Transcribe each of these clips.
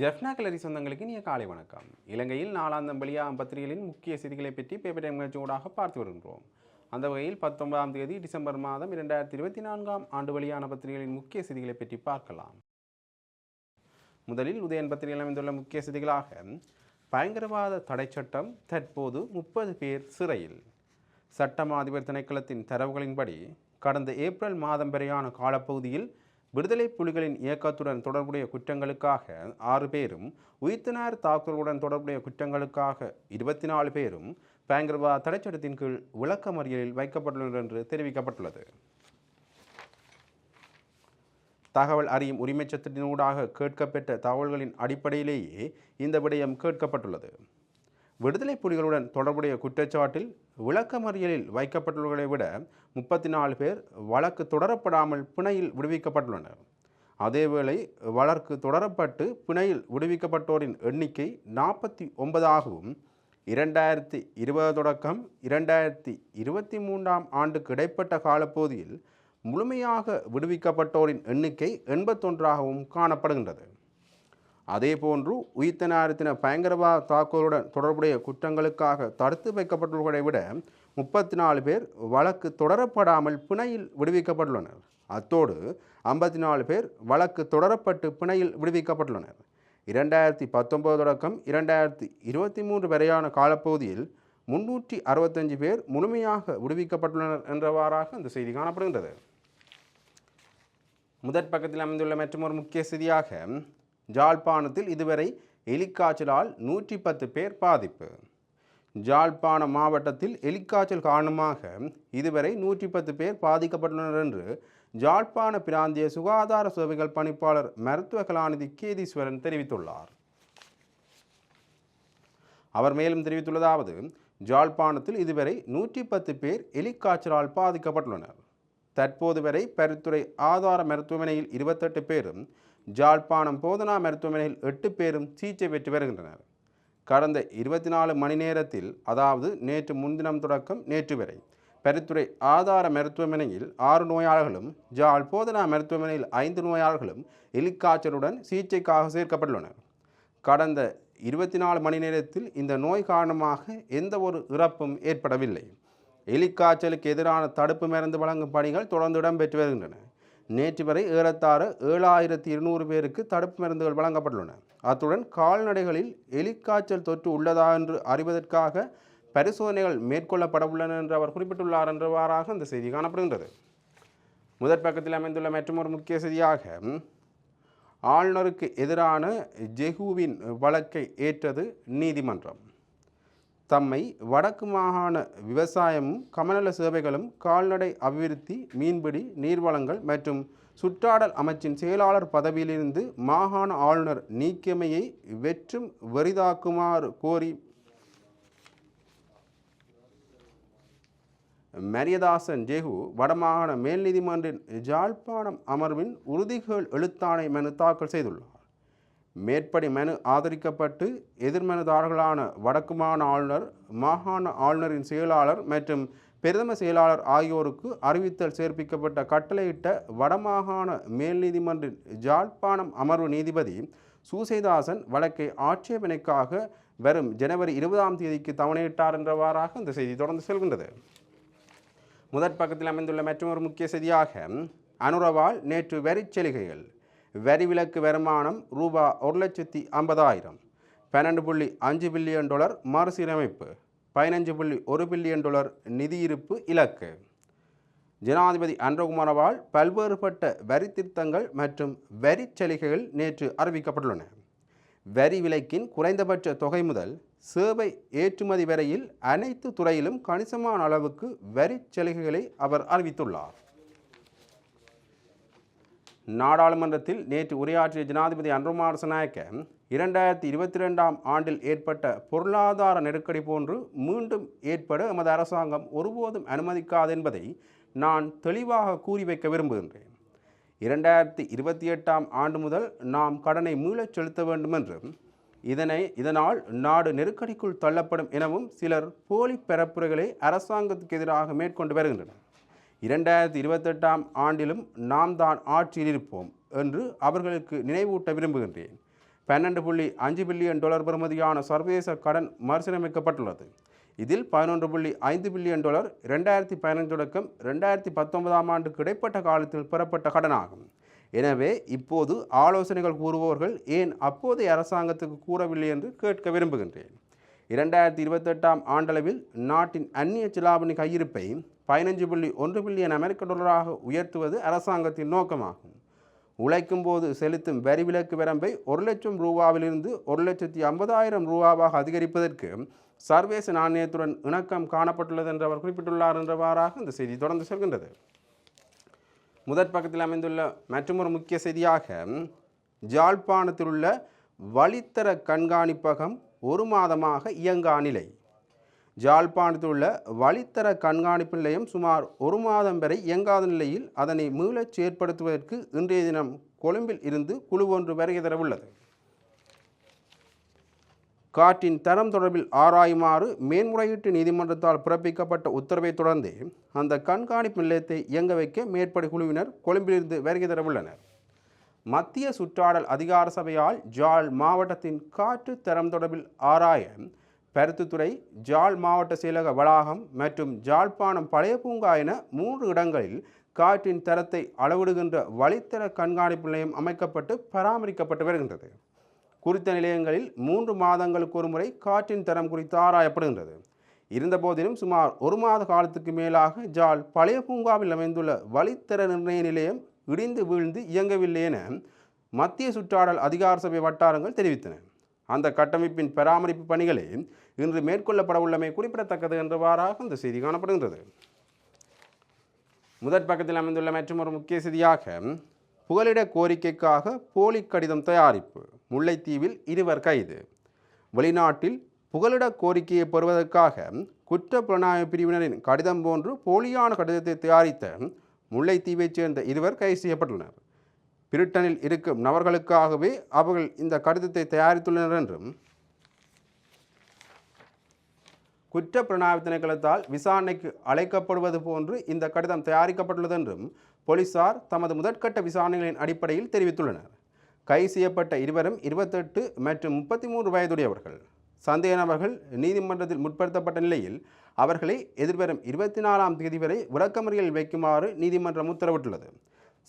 ஜெஃப்னா கலரி சொந்தங்களுக்கு நீ காலை வணக்கம். இலங்கையில் நாளாந்தம் வழியா பத்திரிகைகளின் முக்கிய செய்திகளை பற்றி பேப்பர் டைம் நிகழ்ச்சியோடாக பார்த்து வருகின்றோம். அந்த வகையில் பத்தொன்பதாம் தேதி டிசம்பர் மாதம் இரண்டாயிரத்தி இருபத்தி நான்காம் ஆண்டு வழியான பத்திரிகைகளின் முக்கிய செய்திகளை பற்றி பார்க்கலாம். முதலில் உதயன் பத்திரிகையில் அமைந்துள்ள முக்கிய செய்திகளாக பயங்கரவாத தடை சட்டம் தற்போது முப்பது பேர் சிறையில். சட்டமா அதிபர் திணைக்களத்தின் தரவுகளின்படி கடந்த ஏப்ரல் மாதம் வரையான காலப்பகுதியில் விடுதலை புலிகளின் இயக்கத்துடன் தொடர்புடைய குற்றங்களுக்காக ஆறு பேரும் உயிர்த்தினார் தாக்குதலுடன் தொடர்புடைய குற்றங்களுக்காக இருபத்தி நாலு பேரும் பயங்கரவாத தடைச்சட்டத்தின் கீழ் விளக்கமறியலில் வைக்கப்பட்டுள்ளனர் என்று தெரிவிக்கப்பட்டுள்ளது. தகவல் அறியும் உரிமைச்சத்தினூடாக கேட்கப்பெற்ற தகவல்களின் அடிப்படையிலேயே இந்த விடயம் கேட்கப்பட்டுள்ளது. விடுதலை புலிகளுடன் தொடர்புடைய குற்றச்சாட்டில் விளக்கமறியலில் வைக்கப்பட்டுள்ளவர்களை விட முப்பத்தி நாலு பேர் வழக்கு தொடரப்படாமல் பிணையில் விடுவிக்கப்பட்டுள்ளனர். அதேவேளை வழக்கு தொடரப்பட்டு பிணையில் விடுவிக்கப்பட்டோரின் எண்ணிக்கை நாற்பத்தி ஒன்பதாகவும் இரண்டாயிரத்தி இருபது தொடக்கம் இரண்டாயிரத்தி இருபத்தி மூன்றாம் ஆண்டுக்கு இடைப்பட்ட காலப்பகுதியில் முழுமையாக விடுவிக்கப்பட்டோரின் எண்ணிக்கை எண்பத்தொன்றாகவும் காணப்படுகின்றது. அதே போன்று உயிர்த்த உயிர்த்தனாரத்தின பயங்கரவாத தாக்குதலுடன் தொடர்புடைய குற்றங்களுக்காக தடுத்து வைக்கப்பட்டுள்ளவர்களை விட முப்பத்தி நாலு பேர் வழக்கு தொடரப்படாமல் பிணையில் விடுவிக்கப்பட்டுள்ளனர். அத்தோடு ஐம்பத்தி நாலு பேர் வழக்கு தொடரப்பட்டு பிணையில் விடுவிக்கப்பட்டுள்ளனர். இரண்டாயிரத்தி பத்தொன்பது தொடக்கம் இரண்டாயிரத்தி இருபத்தி மூன்று வரையான காலப்பகுதியில் முன்னூற்றி அறுபத்தஞ்சு பேர் முழுமையாக விடுவிக்கப்பட்டுள்ளனர் என்றவாறாக இந்த செய்தி காணப்படுகின்றது. முதற் பக்கத்தில் அமைந்துள்ள மற்றொரு முக்கிய செய்தியாக ஜாழ்ப்பாணத்தில் இதுவரை எலிக்காய்ச்சலால் நூற்றி பத்து பேர் பாதிப்பு. ஜாழ்ப்பாண மாவட்டத்தில் எலிக்காய்ச்சல் காரணமாக இதுவரை நூற்றி பத்து பேர் பாதிக்கப்பட்டுள்ளனர் என்று ஜாழ்ப்பாண பிராந்திய சுகாதார சேவைகள் பணிப்பாளர் மருத்துவ கலாநிதி கேதீஸ்வரன் தெரிவித்துள்ளார். அவர் மேலும் தெரிவித்துள்ளதாவது ஜாழ்ப்பாணத்தில் இதுவரை நூற்றி பத்து பேர் எலிக்காய்ச்சலால் பாதிக்கப்பட்டுள்ளனர். தற்போது வரை பரித்துறை ஆதார மருத்துவமனையில் இருபத்தெட்டு பேரும் ஜாழ்ப்பாணம் போதனா மருத்துவமனையில் எட்டு பேரும் சிகிச்சை பெற்று வருகின்றனர். கடந்த இருபத்தி நாலு மணி நேரத்தில் அதாவது நேற்று முன்தினம் தொடக்கம் நேற்று வரை பரித்துறை ஆதார மருத்துவமனையில் ஆறு நோயாளர்களும் ஜாழ் போதனா மருத்துவமனையில் ஐந்து நோயாளர்களும் எலிக்காய்ச்சலுடன் சிகிச்சைக்காக சேர்க்கப்பட்டுள்ளனர். கடந்த இருபத்தி நாலு மணி நேரத்தில் இந்த நோய் காரணமாக எந்த ஒரு இறப்பும் ஏற்படவில்லை. எலிக்காய்ச்சலுக்கு எதிரான தடுப்பு மருந்து வழங்கும் பணிகள் தொடர்ந்து இடம்பெற்று வருகின்றன. நேற்று வரை ஏறத்தாழ ஏழாயிரத்தி இருநூறு பேருக்கு தடுப்பு மருந்துகள் வழங்கப்பட்டுள்ளன. அத்துடன் கால்நடைகளில் எலிக்காய்ச்சல் தொற்று உள்ளதா என்று அறிவதற்காக பரிசோதனைகள் மேற்கொள்ளப்பட உள்ளன என்று அவர் குறிப்பிட்டுள்ளார் என்றவாறாக இந்த செய்தி காணப்படுகின்றது. முதற் பக்கத்தில் அமைந்துள்ள மற்றொரு முக்கிய செய்தியாக ஆளுநருக்கு எதிரான ஜெகுவின் வழக்கை ஏற்றது நீதிமன்றம். தம்மை வடக்கு மாகாண விவசாயமும் கமநல சேவைகளும் கால்நடை அபிவிருத்தி மீன்பிடி நீர்வளங்கள் மற்றும் சுற்றாடல் அமைச்சின் செயலாளர் பதவியிலிருந்து மாகாண ஆளுநர் நீக்கியமையை வெற்றும் வெறிதாக்குமாறு கோரி மரியதாசன் ஜெகு வடமாகாண மேல் நீதிமன்றின் ஜாழ்ப்பாணம் அமர்வின் உறுதிகள் எழுத்தாணை மனு தாக்கல் செய்துள்ளார். மேற்படி மனு ஆதரிக்கப்பட்டு எதிர்மனுதாரர்களான வடக்கு மாகாண ஆளுநர் மாகாண ஆளுநரின் செயலாளர் மற்றும் பிரதம செயலாளர் ஆகியோருக்கு அறிவித்தல் சேர்ப்பிக்கப்பட்ட கட்டளையிட்ட வடமாகாண மேல் நீதிமன்றின் ஜாழ்ப்பாணம் அமர்வு நீதிபதி சூசைதாசன் வழக்கை ஆட்சேபனைக்காக வரும் ஜனவரி இருபதாம் தேதிக்கு தவணையிட்டார் என்றவாறாக இந்த செய்தி தொடர்ந்து செல்கின்றது. முதற் பக்கத்தில் அமைந்துள்ள மற்றொரு முக்கிய செய்தியாக அனுரவால் நேற்று வரிச்சலுகைகள் வரி விலக்கு வருமானம் ரூபா ஒரு லட்சத்தி ஐம்பதாயிரம். பன்னெண்டு புள்ளி அஞ்சு பில்லியன் டாலர் மறுசீரமைப்பு. பதினஞ்சு புள்ளி ஒரு பில்லியன் டாலர் நிதியிருப்பு இலக்கு. ஜனாதிபதி அன்றகுமாரவால் பல்வேறுபட்ட வரி திருத்தங்கள் மற்றும் வரி சலுகைகள் நேற்று அறிவிக்கப்பட்டுள்ளன. வரி விலைக்கின் குறைந்தபட்ச தொகை முதல் சேவை ஏற்றுமதி வரையில் அனைத்து துறையிலும் கணிசமான அளவுக்கு வரி சலுகைகளை அவர் அறிவித்துள்ளார். நாடாளுமன்றத்தில் நேற்று உரையாற்றிய ஜனாதிபதி அன்ருமார் சநாயக்க இரண்டாயிரத்தி இருபத்தி ரெண்டாம் ஆண்டில் ஏற்பட்ட பொருளாதார நெருக்கடி போன்று மீண்டும் ஏற்பட எமது அரசாங்கம் ஒருபோதும் அனுமதிக்காது என்பதை நான் தெளிவாக கூறி வைக்க விரும்புகின்றேன். இரண்டாயிரத்தி இருபத்தி எட்டாம் ஆண்டு முதல் நாம் கடனை மீளச் செலுத்த வேண்டும் என்றும் இதனை இதனால் நாடு நெருக்கடிக்குள் தள்ளப்படும் எனவும் சிலர் போலி பெறப்புரைகளை அரசாங்கத்துக்கு எதிராக மேற்கொண்டு வருகின்றனர். இரண்டாயிரத்தி இருபத்தெட்டாம் ஆண்டிலும் நாம் தான் ஆட்சியில் இருப்போம் என்று அவர்களுக்கு நினைவூட்ட விரும்புகின்றேன். பன்னெண்டு புள்ளி அஞ்சு பில்லியன் டாலர் பெறுமதியான சர்வதேச கடன் மறுசீரமைக்கப்பட்டுள்ளது. இதில் பதினொன்று புள்ளி ஐந்து பில்லியன் டாலர் ரெண்டாயிரத்தி பதினைந்து தொடக்கம் ரெண்டாயிரத்தி பத்தொன்பதாம் ஆண்டுக்கு இடைப்பட்ட காலத்தில் பெறப்பட்ட கடனாகும். எனவே இப்போது ஆலோசனைகள் கூறுபவர்கள் ஏன் அப்போதைய அரசாங்கத்துக்கு கூறவில்லை என்று கேட்க விரும்புகின்றேன். இரண்டாயிரத்தி இருபத்தெட்டாம் ஆண்டளவில் நாட்டின் அந்நிய செலாவணி கையிருப்பை பதினஞ்சு புள்ளி ஒன்று பில்லியன் அமெரிக்க டாலராக உயர்த்துவது அரசாங்கத்தின் நோக்கமாகும். உழைக்கும் போது செலுத்தும் வரி விலக்கு வரம்பை ஒரு லட்சம் ரூபாவிலிருந்து ஒரு லட்சத்தி ஐம்பதாயிரம் ரூபாவாக அதிகரிப்பதற்கு சர்வேச நாணயத்துடன் இணக்கம் காணப்பட்டுள்ளது என்று அவர் குறிப்பிட்டுள்ளார் என்றவாறாக இந்த செய்தி தொடர்ந்து செல்கின்றது. முதற் பக்கத்தில் அமைந்துள்ள மற்றொரு முக்கிய செய்தியாக ஜாழ்ப்பாணத்தில் உள்ள வழித்தர கண்காணிப்பகம் ஒரு மாதமாக இயங்கா நிலை. ஜாழ்ப்பாணத்தில் உள்ள வழித்தர கண்காணிப்பு நிலையம் சுமார் ஒரு மாதம் வரை இயங்காத நிலையில் அதனை மீளச் செயற்படுத்துவதற்கு இன்றைய தினம் கொழும்பில் இருந்து குழு ஒன்று வருகை தரவுள்ளது. காற்றின் தரம் தொடர்பில் ஆராயுமாறு மேன்முறையீட்டு நீதிமன்றத்தால் பிறப்பிக்கப்பட்ட உத்தரவை தொடர்ந்து அந்த கண்காணிப்பு நிலையத்தை இயங்க வைக்க மேற்படி குழுவினர் கொழும்பிலிருந்து வருகை தரவுள்ளனர். மத்திய சுற்றாடல் அதிகார சபையால் ஜாழ் மாவட்டத்தின் காற்று தரம் தொடர்பில் ஆராய பருத்துத்துறை ஜாழ் மாவட்ட செயலக வளாகம் மற்றும் ஜாழ்ப்பாணம் பழைய பூங்கா என மூன்று இடங்களில் காற்றின் தரத்தை அளவிடுகின்ற வழித்தர கண்காணிப்பு நிலையம் அமைக்கப்பட்டு பராமரிக்கப்பட்டு வருகின்றது. குறித்த நிலையங்களில் மூன்று மாதங்களுக்கு ஒரு முறை காற்றின் தரம் குறித்து ஆராயப்படுகின்றது. இருந்தபோதிலும் சுமார் ஒரு மாத காலத்துக்கு மேலாக ஜால் பழைய பூங்காவில் அமைந்துள்ள வழித்தர நிர்ணய நிலையம் இடிந்து வீழ்ந்து இயங்கவில்லை என மத்திய சுற்றாடல் அதிகார சபை வட்டாரங்கள் தெரிவித்தன. அந்த கட்டமைப்பின் பராமரிப்பு பணிகளே இன்று மேற்கொள்ளப்பட உள்ளமை குறிப்பிடத்தக்கது என்றவாறாக இந்த செய்தி காணப்படுகின்றது. முதற் பக்கத்தில் அமைந்துள்ள மற்றொரு முக்கிய செய்தியாக புகலிட கோரிக்கைக்காக போலி கடிதம் தயாரிப்பு முல்லைத்தீவில் இருவர் கைது. வெளிநாட்டில் புகலிட கோரிக்கையை பெறுவதற்காக குற்ற புலனாய்வு பிரிவினரின் கடிதம் போன்று போலியான கடிதத்தை தயாரித்த முல்லைத்தீவைச் சேர்ந்த இருவர் கைது செய்யப்பட்டுள்ளனர். பிரிட்டனில் இருக்கும் நபர்களுக்காகவே அவர்கள் இந்த கடிதத்தை தயாரித்துள்ளனர் என்றும் குற்ற பிரணாய திணைக்களத்தால் விசாரணைக்கு அழைக்கப்படுவது போன்று இந்த கடிதம் தயாரிக்கப்பட்டுள்ளது என்றும் போலீசார் தமது முதற்கட்ட விசாரணைகளின் அடிப்படையில் தெரிவித்துள்ளனர். கைது செய்யப்பட்ட இருவரும் இருபத்தெட்டு மற்றும் முப்பத்தி மூன்று வயதுடையவர்கள். சந்தேக நபர்கள் நீதிமன்றத்தில் முற்படுத்தப்பட்ட நிலையில் அவர்களை எதிர்வரும் இருபத்தி நாலாம் தேதி வரை விளக்கமறியல் வைக்குமாறு நீதிமன்றம் உத்தரவிட்டுள்ளது.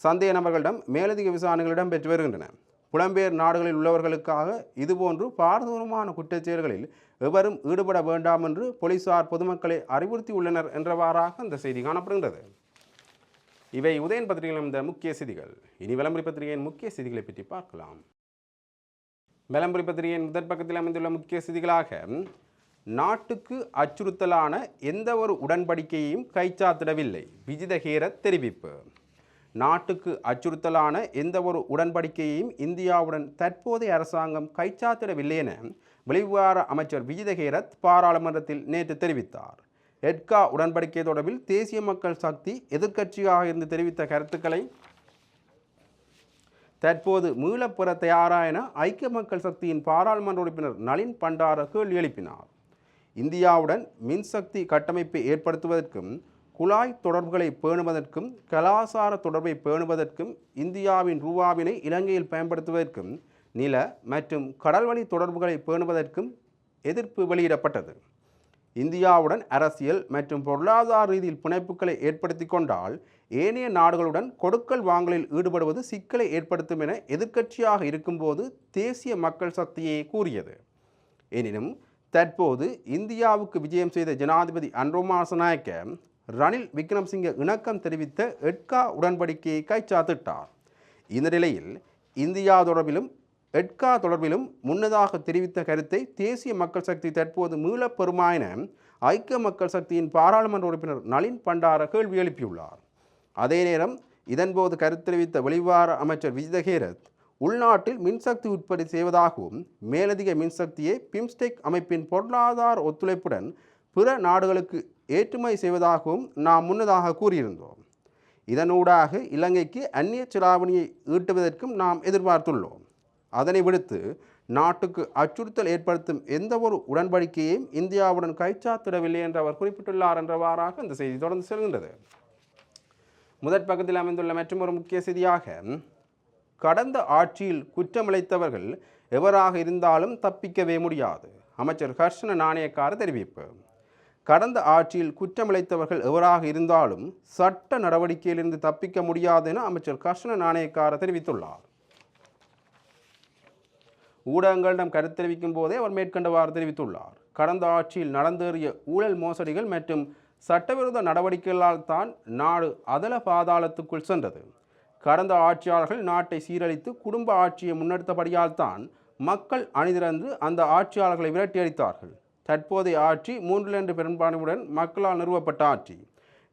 சந்தேக நபர்களிடம் மேலதிக விசாரணைகள் இடம்பெற்று வருகின்றன. புலம்பெயர் நாடுகளில் உள்ளவர்களுக்காக இதுபோன்று பாரதூரமான குற்றச்செயல்களில் எவரும் ஈடுபட வேண்டாம் என்று போலீசார் பொதுமக்களை அறிவுறுத்தியுள்ளனர் என்றவாறாக இந்த செய்தி காணப்படுகின்றது. இவை உதயன் பத்திரிகையில் இந்த முக்கிய செய்திகள். இனி விளம்பரி பத்திரிகையின் முக்கிய செய்திகளை பற்றி பார்க்கலாம். விளம்பரி பத்திரிகையின் முதற் பக்கத்தில் அமைந்துள்ள முக்கிய செய்திகளாக நாட்டுக்கு அச்சுறுத்தலான எந்த ஒரு உடன்படிக்கையையும் கைச்சாத்திடவில்லை விஜித ஹேரத் தெரிவிப்பு. நாட்டுக்கு அச்சுறுத்தலான எந்த ஒரு உடன்படிக்கையையும் இந்தியாவுடன் தற்போதைய அரசாங்கம் கைச்சாத்திடவில்லை என வெளிவிவகார அமைச்சர் விஜித ஹேரத் பாராளுமன்றத்தில் நேற்று தெரிவித்தார். எட்கா உடன்படிக்கை தொடர்பில் தேசிய மக்கள் சக்தி எதிர்க்கட்சியாக இருந்து தெரிவித்த கருத்துக்களை தற்போது மீளப்பெற தயாரா என ஐக்கிய மக்கள் சக்தியின் பாராளுமன்ற உறுப்பினர் நளின் பண்டார கேள்வி எழுப்பினார். இந்தியாவுடன் மின்சக்தி கட்டமைப்பை ஏற்படுத்துவதற்கும் குழாய் தொடர்புகளை பேணுவதற்கும் கலாசார தொடர்பை பேணுவதற்கும் இந்தியாவின் ரூபாவினை இலங்கையில் பயன்படுத்துவதற்கும் நில மற்றும் கடல்வழி தொடர்புகளை பேணுவதற்கும் எதிர்ப்பு வெளியிடப்பட்டது. இந்தியாவுடன் அரசியல் மற்றும் பொருளாதார ரீதியில் பிணைப்புகளை ஏற்படுத்தி கொண்டால் ஏனைய நாடுகளுடன் கொடுக்கல் வாங்கலில் ஈடுபடுவது சிக்கலை ஏற்படுத்தும் என எதிர்க்கட்சியாக இருக்கும்போது தேசிய மக்கள் சக்தியே கூறியது. எனினும் தற்போது இந்தியாவுக்கு விஜயம் செய்த ஜனாதிபதி அன்ரோமாசநாயக்க ரணில் விக்ரம்சிங்க இணக்கம் தெரிவித்த எட்கா உடன்படிக்கையை கைச்சாத்திட்டார். இந்த நிலையில் இந்தியா தொடர்பிலும் எட்கா தொடர்பிலும் முன்னதாக தெரிவித்த கருத்தை தேசிய மக்கள் சக்தி தற்போது மீளப் பெறுமா என ஐக்கிய மக்கள் சக்தியின் பாராளுமன்ற உறுப்பினர் நளின் பண்டார கேள்வி எழுப்பியுள்ளார். அதே நேரம் இதன்போது கருத்தெரிவித்த வெளிவார அமைச்சர் விஜிதஹேரத் உள்நாட்டில் மின்சக்தி உற்பத்தி செய்வதாகவும் மேலதிக மின்சக்தியை பிம்ஸ்டெக் அமைப்பின் பொருளாதார ஒத்துழைப்புடன் பிற நாடுகளுக்கு ஏற்றுமதி செய்வதாகவும் நாம் முன்னதாக கூறியிருந்தோம். இதனூடாக இலங்கைக்கு அந்நிய செலாவணியை ஈட்டுவதற்கும் நாம் எதிர்பார்த்துள்ளோம். அதனை விடுத்து நாட்டுக்கு அச்சுறுத்தல் ஏற்படுத்தும் எந்த ஒரு உடன்படிக்கையையும் இந்தியாவுடன் கைச்சாத்திடவில்லை என்று அவர் குறிப்பிட்டுள்ளார் என்றவாறாக இந்த செய்தி தொடர்ந்து செல்கின்றது. முதற் பக்கத்தில் அமைந்துள்ள மற்றொரு முக்கிய செய்தியாக கடந்த ஆட்சியில் குற்றமிழைத்தவர்கள் எவராக இருந்தாலும் தப்பிக்கவே முடியாது. அமைச்சர் ஹர்ஷன நாணயக்கார தெரிவிப்பு. கடந்த ஆட்சியில் குற்றமிழைத்தவர்கள் எவராக இருந்தாலும் சட்ட நடவடிக்கையிலிருந்து தப்பிக்க முடியாது என அமைச்சர் ஹர்ஷன நாணயக்கார தெரிவித்துள்ளார். ஊடகங்களிடம் கருத்து தெரிவிக்கும் போதே அவர் மேற்கண்டவாறு தெரிவித்துள்ளார். கடந்த ஆட்சியில் நடந்தேறிய ஊழல் மோசடிகள் மற்றும் சட்டவிரோத நடவடிக்கைகளால் தான் நாடு அதல பாதாளத்துக்குள் சென்றது. கடந்த ஆட்சியாளர்கள் நாட்டை சீரழித்து குடும்ப ஆட்சியை முன்னெடுத்தபடியால் தான் மக்கள் அணிதிறந்து அந்த ஆட்சியாளர்களை விரட்டியடித்தார்கள் தற்போதைய ஆட்சி மூன்றில் இரண்டு பெரும்பான்மையுடன் மக்களால் நிறுவப்பட்ட ஆட்சி.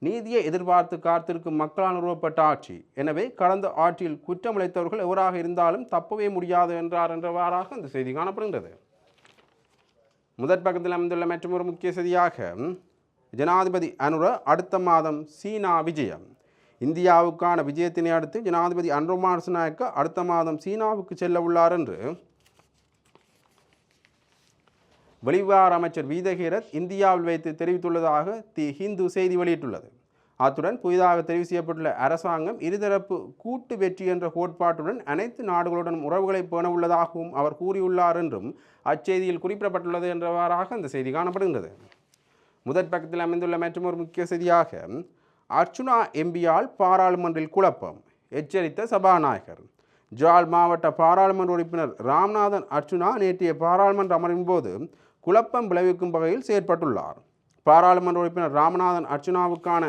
நீதியை எதிர்பார்த்து காத்திருக்கும் மக்களால் நிறுவப்பட்ட ஆட்சி. எனவே கடந்த ஆட்சியில் குற்றமிழைத்தவர்கள் எவராக இருந்தாலும் தப்பவே முடியாது என்றார் என்றவாறாக இந்த செய்தி காணப்படுகின்றது. முதற் பக்கத்தில் அமைந்துள்ள மற்றொரு முக்கிய செய்தியாக ஜனாதிபதி அனுர அடுத்த மாதம் சீனா விஜயம். இந்தியாவுக்கான விஜயத்தினை அடுத்து ஜனாதிபதி அன்ருமார் நாயக்க அடுத்த மாதம் சீனாவுக்கு செல்ல உள்ளார் என்று வெளிவார அமைச்சர் வீதகீரத் இந்தியாவில் வைத்து தெரிவித்துள்ளதாக தி ஹிந்து செய்தி வெளியிட்டுள்ளது. அத்துடன் புதிதாக தெரிவு செய்யப்பட்டுள்ள அரசாங்கம் இருதரப்பு கூட்டு வெற்றி என்ற கோட்பாட்டுடன் அனைத்து நாடுகளுடன் உறவுகளை பேண உள்ளதாகவும் அவர் கூறியுள்ளார் என்றும் அச்செய்தியில் குறிப்பிடப்பட்டுள்ளது என்றவாறாக அந்த செய்தி காணப்படுகின்றது. முதற் பக்கத்தில் அமைந்துள்ள மற்றொரு முக்கிய செய்தியாக அர்ச்சுனா எம்பியால் பாராளுமன்றில் குழப்பம். எச்சரித்த சபாநாயகர். ஜால் மாவட்ட பாராளுமன்ற உறுப்பினர் ராம்நாதன் அர்ச்சுனா நேற்றைய பாராளுமன்ற அமர்வின் போது குழப்பம் விளைவிக்கும் வகையில் செயற்பட்டுள்ளார். பாராளுமன்ற உறுப்பினர் ராமநாதன் அர்ச்சுனாவுக்கான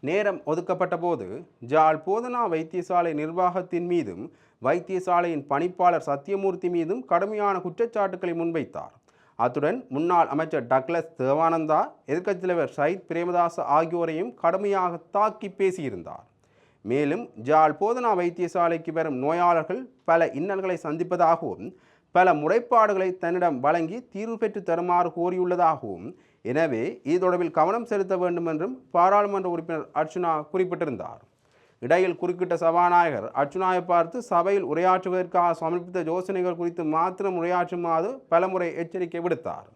நேரம் ஒதுக்கப்பட்ட போது ஜால் போதனா வைத்தியசாலை நிர்வாகத்தின் மீதும் வைத்தியசாலையின் பணிப்பாளர் சத்தியமூர்த்தி மீதும் கடுமையான குற்றச்சாட்டுக்களை முன்வைத்தார். அத்துடன் முன்னாள் அமைச்சர் டக்ளஸ் தேவானந்தா எதிர்க்கட்சித் தலைவர் சயித் பிரேமதாஸ் ஆகியோரையும் கடுமையாக தாக்கி பேசியிருந்தார். மேலும் ஜால் போதனா வைத்தியசாலைக்கு வரும் நோயாளர்கள் பல இன்னல்களை சந்திப்பதாகவும் பல முறைப்பாடுகளை தன்னிடம் வழங்கி தீர்வு பெற்று தருமாறு கோரியுள்ளதாகவும் எனவே இது தொடர்பில் கவனம் செலுத்த வேண்டும் என்றும் பாராளுமன்ற உறுப்பினர் அர்ச்சுனா குறிப்பிட்டிருந்தார். இடையில் குறுக்கிட்ட சபாநாயகர் அர்ச்சுனாவை பார்த்து சபையில் உரையாற்றுவதற்காக சமர்ப்பித்த யோசனைகள் குறித்து மாத்திரம் உரையாற்றுமாறு பலமுறை எச்சரிக்கை விடுத்தார்.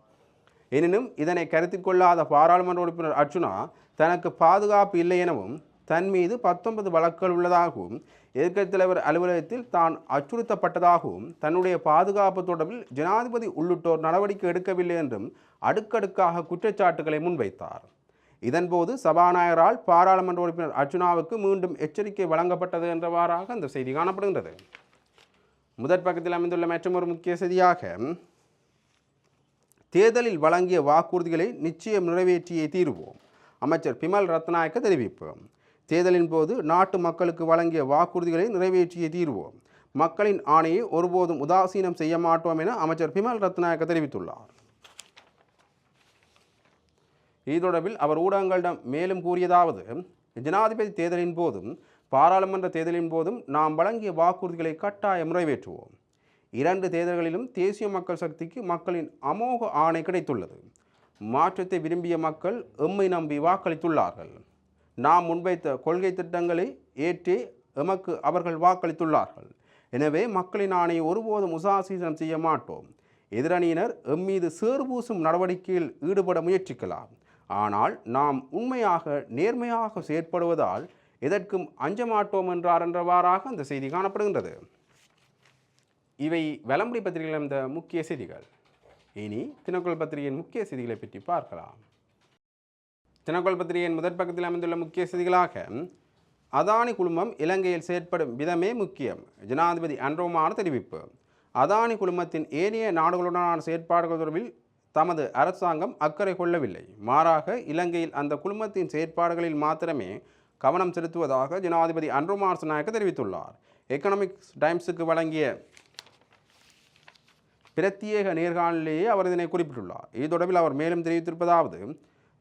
எனினும் இதனை கருத்தில் கொள்ளாத பாராளுமன்ற உறுப்பினர் அர்ச்சுனா தனக்கு பாதுகாப்பு இல்லை எனவும் தன் மீது பத்தொன்பது வழக்குகள் உள்ளதாகவும் எதிர்க்கட்சித் தலைவர் அலுவலகத்தில் தான் அச்சுறுத்தப்பட்டதாகவும் தன்னுடைய பாதுகாப்பு தொடர்பில் ஜனாதிபதி உள்ளிட்டோர் நடவடிக்கை எடுக்கவில்லை என்றும் அடுக்கடுக்காக குற்றச்சாட்டுகளை முன்வைத்தார். இதன்போது சபாநாயகரால் பாராளுமன்ற உறுப்பினர் அர்ஜுனாவுக்கு மீண்டும் எச்சரிக்கை வழங்கப்பட்டது என்றவாறாக அந்த செய்தி காணப்படுகின்றது. முதற் பக்கத்தில் அமைந்துள்ள மற்றொரு முக்கிய செய்தியாக தேர்தலில் வழங்கிய வாக்குறுதிகளை நிச்சயம் நிறைவேற்றியே தீர்வோம். அமைச்சர் பிமல் ரத்நாயக்க தெரிவிப்பு. தேர்தலின் போது நாட்டு மக்களுக்கு வழங்கிய வாக்குறுதிகளை நிறைவேற்றியே தீர்வோம். மக்களின் ஆணையை ஒருபோதும் உதாசீனம் செய்ய மாட்டோம் என அமைச்சர் பிமல் ரத்நாயக்க தெரிவித்துள்ளார். இது தொடர்பில் அவர் ஊடகங்களிடம் மேலும் கூறியதாவது ஜனாதிபதி தேர்தலின் போதும் பாராளுமன்ற தேர்தலின் போதும் நாம் வழங்கிய வாக்குறுதிகளை கட்டாயம் நிறைவேற்றுவோம். இரண்டு தேர்தல்களிலும் தேசிய மக்கள் சக்திக்கு மக்களின் அமோக ஆணை கிடைத்துள்ளது. மாற்றத்தை விரும்பிய மக்கள் எம்மை நம்பி வாக்களித்துள்ளார்கள். நாம் முன்வைத்த கொள்கை திட்டங்களை ஏற்றி எமக்கு அவர்கள் வாக்களித்துள்ளார்கள். எனவே மக்களின் ஆணையை ஒருபோதும் உசாசீசனம் செய்ய மாட்டோம். எதிரணியினர் எம்மீது சேர்பூசும் நடவடிக்கையில் ஈடுபட முயற்சிக்கலாம். ஆனால் நாம் உண்மையாக நேர்மையாக செயற்படுவதால் எதற்கும் அஞ்ச மாட்டோம் என்றார் என்றவாறாக அந்த செய்தி காணப்படுகின்றது. இவை வலம்புரி பத்திரிகையில் இருந்த முக்கிய செய்திகள். இனி தினக்குள் பத்திரிகையின் முக்கிய செய்திகளை பற்றி பார்க்கலாம். தினக்குள் பத்திரிகையின் முதற் பக்கத்தில் அமைந்துள்ள முக்கிய செய்திகளாக அதானி குழுமம் இலங்கையில் செயற்படும் விதமே முக்கியம். ஜனாதிபதி அன்றோமான தெரிவிப்பு. அதானி குழுமத்தின் ஏனைய நாடுகளுடனான செயற்பாடுகள் தொடர்பில் தமது அரசாங்கம் அக்கறை கொள்ளவில்லை. மாறாக இலங்கையில் அந்த குழுமத்தின் செயற்பாடுகளில் மாத்திரமே கவனம் செலுத்துவதாக ஜனாதிபதி அன்ருமார் நாயக்க தெரிவித்துள்ளார். எக்கனாமிக்ஸ் டைம்ஸுக்கு வழங்கிய பிரத்யேக நேர்காணலிலேயே அவர் இதனை குறிப்பிட்டுள்ளார். இது தொடர்பில் அவர் மேலும் தெரிவித்திருப்பதாவது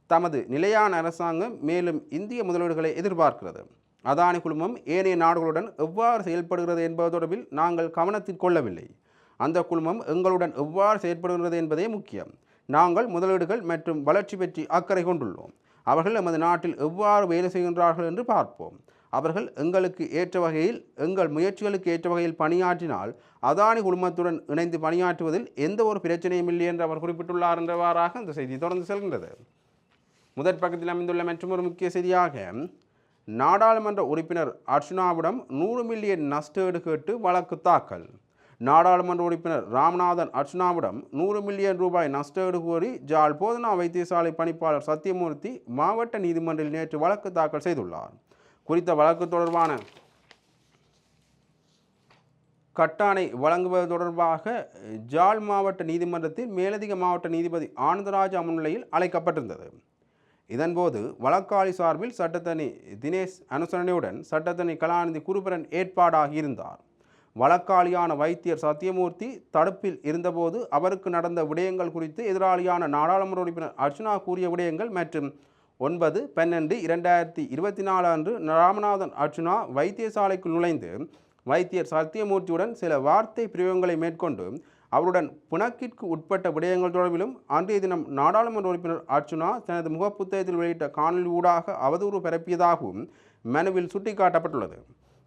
தமது நிலையான அரசாங்கம் மேலும் இந்திய முதலீடுகளை எதிர்பார்க்கிறது. அதானி குழுமம் ஏனைய நாடுகளுடன் எவ்வாறு செயல்படுகிறது என்பது தொடர்பில் நாங்கள் கவனத்தில் கொள்ளவில்லை. அந்த குழுமம் எங்களுடன் எவ்வாறு செயற்படுகிறது என்பதே முக்கியம். நாங்கள் முதலீடுகள் மற்றும் வளர்ச்சி பற்றி அக்கறை கொண்டுள்ளோம். அவர்கள் நமது நாட்டில் எவ்வாறு வேலை செய்கின்றார்கள் என்று பார்ப்போம். அவர்கள் எங்களுக்கு ஏற்ற வகையில் எங்கள் முயற்சிகளுக்கு ஏற்ற வகையில் பணியாற்றினால் அதானி குழுமத்துடன் இணைந்து பணியாற்றுவதில் எந்த ஒரு பிரச்சனையும் இல்லை என்று அவர் குறிப்பிட்டுள்ளார் என்றவாறாக அந்த செய்தி தொடர்ந்து செல்கின்றது. முதற் பக்கத்தில் அமைந்துள்ள மற்றொரு முக்கிய செய்தியாக நாடாளுமன்ற உறுப்பினர் அர்ச்சுனாவிடம் நூறு மில்லியன் நஷ்டேடு கேட்டு வழக்கு தாக்கல். நாடாளுமன்ற உறுப்பினர் ராமநாதன் அர்ச்சனாவிடம் நூறு மில்லியன் ரூபாய் நஷ்டஈடு கோரி ஜாழ் போதனா வைத்தியசாலை பணிப்பாளர் சத்தியமூர்த்தி மாவட்ட நீதிமன்றில் நேற்று வழக்கு தாக்கல் செய்துள்ளார். குறித்த வழக்கு தொடர்பான கட்டாணை வழங்குவது தொடர்பாக ஜாழ் மாவட்ட நீதிமன்றத்தில் மேலதிக மாவட்ட நீதிபதி ஆனந்தராஜா முன்னிலையில் அழைக்கப்பட்டிருந்தது. இதன்போது வழக்காளி சார்பில் சட்டத்தனி தினேஷ் அனுசரணையுடன் சட்டத்தனி கலாநிதி குருபரன் ஏற்பாடாகி இருந்தார் வழக்காளியான வைத்தியர் சத்தியமூர்த்தி தடுப்பில் இருந்தபோது அவருக்கு நடந்த விடயங்கள் குறித்து எதிராளியான நாடாளுமன்ற உறுப்பினர் அர்ச்சனா கூறிய விடயங்கள் மற்றும் ஒன்பது பன்னெண்டு இரண்டாயிரத்தி இருபத்தி நாலு அன்று ராமநாதன் அர்ச்சுனா வைத்தியசாலைக்குள் நுழைந்து வைத்தியர் சத்தியமூர்த்தியுடன் சில வார்த்தை பிரயோகங்களை மேற்கொண்டு அவருடன் பிணக்கிற்கு உட்பட்ட விடயங்கள் தொடர்பிலும் அன்றைய தினம் நாடாளுமன்ற உறுப்பினர் அர்ச்சுனா தனது முகப்புத்தகத்தில் வெளியிட்ட காணொலி ஊடாக அவதூறு பரப்பியதாகவும் மனுவில் சுட்டிக்காட்டப்பட்டுள்ளது.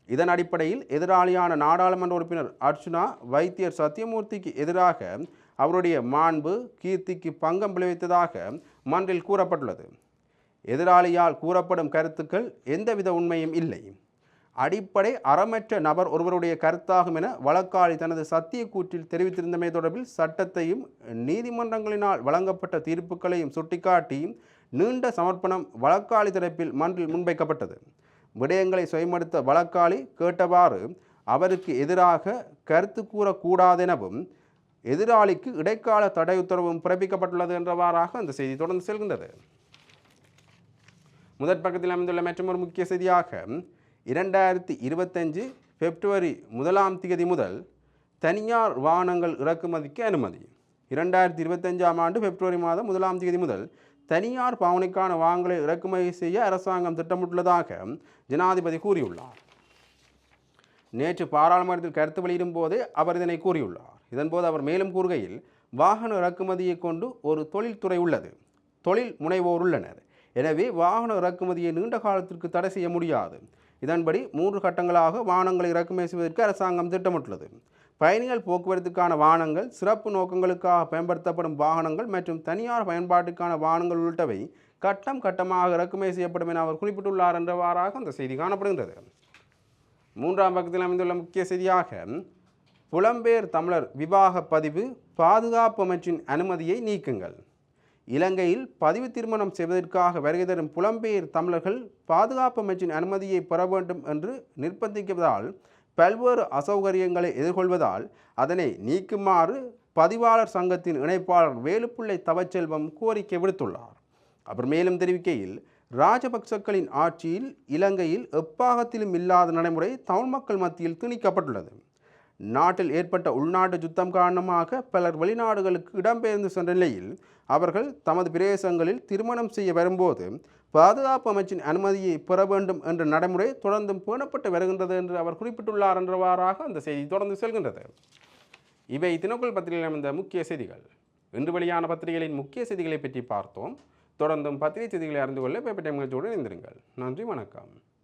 இதன் அடிப்படையில் எதிராளியான நாடாளுமன்ற உறுப்பினர் அர்ச்சுனா வைத்தியர் சத்தியமூர்த்திக்கு எதிராக அவருடைய மாண்பு கீர்த்திக்கு பங்கம் விளைவித்ததாக மன்றில் கூறப்பட்டுள்ளது. எதிராளியால் கூறப்படும் கருத்துக்கள் எந்தவித உண்மையும் இல்லை. அடிப்படை அறமற்ற நபர் ஒருவருடைய கருத்தாகும் என வழக்காளி தனது சத்திய கூற்றில் தெரிவித்திருந்தமை தொடர்பில் சட்டத்தையும் நீதிமன்றங்களினால் வழங்கப்பட்ட தீர்ப்புகளையும் சுட்டிக்காட்டி நீண்ட சமர்ப்பணம் வழக்காளி தரப்பில் மன்றில் முன்வைக்கப்பட்டது. விடயங்களை சுயமடுத்த வழக்காளி கேட்டவாறு அவருக்கு எதிராக கருத்து கூறக்கூடாதெனவும் எதிராளிக்கு இடைக்கால தடை உத்தரவும் பிறப்பிக்கப்பட்டுள்ளது என்றவாறாக அந்த செய்தி தொடர்ந்து செல்கின்றது. முதற் பக்கத்தில் அமைந்துள்ள மற்றொரு முக்கிய செய்தியாக இரண்டாயிரத்தி இருபத்தஞ்சு பிப்ரவரி முதலாம் தேதி முதல் தனியார் வாகனங்கள் இறக்குமதிக்கு அனுமதி. இரண்டாயிரத்தி இருபத்தஞ்சாம் ஆண்டு பிப்ரவரி மாதம் முதலாம் தேதி முதல் தனியார் பாவனைக்கான வாங்கலை இறக்குமதி செய்ய அரசாங்கம் திட்டமிட்டுள்ளதாக ஜனாதிபதி கூறியுள்ளார். நேற்று பாராளுமன்றத்தில் கருத்து வெளியிடும் போதே அவர் இதனை கூறியுள்ளார். இதன்போது அவர் மேலும் கூறுகையில் வாகன இறக்குமதியை கொண்டு ஒரு தொழில்துறை உள்ளது. தொழில் முனைவோர் உள்ளனர் எனவே வாகன இறக்குமதியை நீண்ட காலத்திற்கு தடை செய்ய முடியாது. இதன்படி மூன்று கட்டங்களாக வாகனங்களை இறக்குமதி செய்வதற்கு அரசாங்கம் திட்டமிட்டுள்ளது. பயணிகள் போக்குவரத்துக்கான வாகனங்கள் சிறப்பு நோக்கங்களுக்காக பயன்படுத்தப்படும் வாகனங்கள் மற்றும் தனியார் பயன்பாட்டுக்கான வாகனங்கள் உள்ளிட்டவை கட்டம் கட்டமாக இறக்குமதி செய்யப்படும் என அவர் குறிப்பிட்டுள்ளார் என்றவாறாக அந்த செய்தி காணப்படுகின்றது. மூன்றாம் பக்கத்தில் அமைந்துள்ள முக்கிய செய்தியாக புலம்பெயர் தமிழர் விவாக பதிவு பாதுகாப்பு அமைச்சின் அனுமதியை நீக்குங்கள். இலங்கையில் பதிவு திருமணம் செய்வதற்காக வருகை தரும் புலம்பெயர் தமிழர்கள் பாதுகாப்பு அமைச்சின் அனுமதியை பெற வேண்டும் என்று நிர்பந்திப்பதால் பல்வேறு அசௌகரியங்களை எதிர்கொள்வதால் அதனை நீக்குமாறு பதிவாளர் சங்கத்தின் இணைப்பாளர் வேலுப்பிள்ளை தவச்செல்வம் கோரிக்கை விடுத்துள்ளார். அவர் மேலும் தெரிவிக்கையில் ராஜபக்சக்களின் ஆட்சியில் இலங்கையில் எப்பாகத்திலும் இல்லாத நடைமுறை தமிழ் மக்கள் மத்தியில் திணிக்கப்பட்டுள்ளது. நாட்டில் ஏற்பட்ட உள்நாட்டு யுத்தம் காரணமாக பலர் வெளிநாடுகளுக்கு இடம்பெயர்ந்து சென்ற நிலையில் அவர்கள் தமது பிரதேசங்களில் திருமணம் செய்ய வரும்போது பாதுகாப்பு அமைச்சின் அனுமதியை பெற வேண்டும் என்ற நடைமுறை தொடர்ந்தும் பேணப்பட்டு வருகின்றது என்று அவர் குறிப்பிட்டுள்ளார் என்றவாறாக அந்த செய்தி தொடர்ந்து செல்கின்றது. இவை தினக்குள் பத்திரிகையில் அமைந்த முக்கிய செய்திகள். இன்று வெளியான பத்திரிகைகளின் முக்கிய செய்திகளை பற்றி பார்த்தோம். தொடர்ந்தும் பத்திரிகை செய்திகளை அறிந்து கொள்ள பேப்பர் டைம் நிகழ்ச்சியோடு இணைந்திருங்கள். நன்றி வணக்கம்.